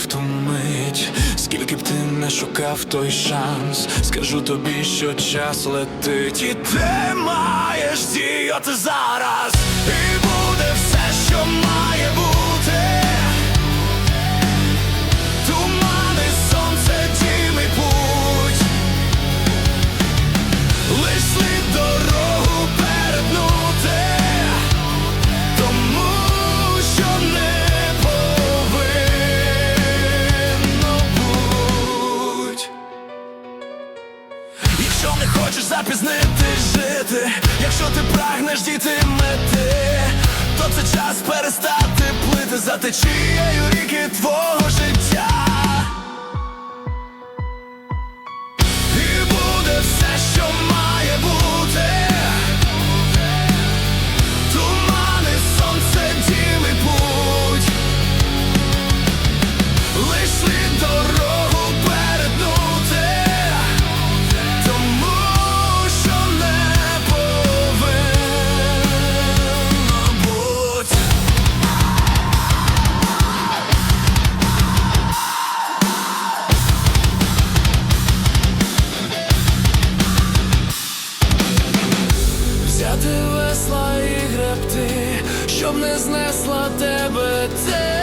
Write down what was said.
в ту мить, скільки б ти не шукав той шанс, скажу тобі, що час летить, і ти маєш діяти зараз, і буде все, що має бути. Тумани, сонце, дім путь, лиш слід запізнити жити, якщо ти прагнеш дійти мети, то це час перестати плити за течією ріки твого життя. Весла і гребти, щоб не знесла тебе те.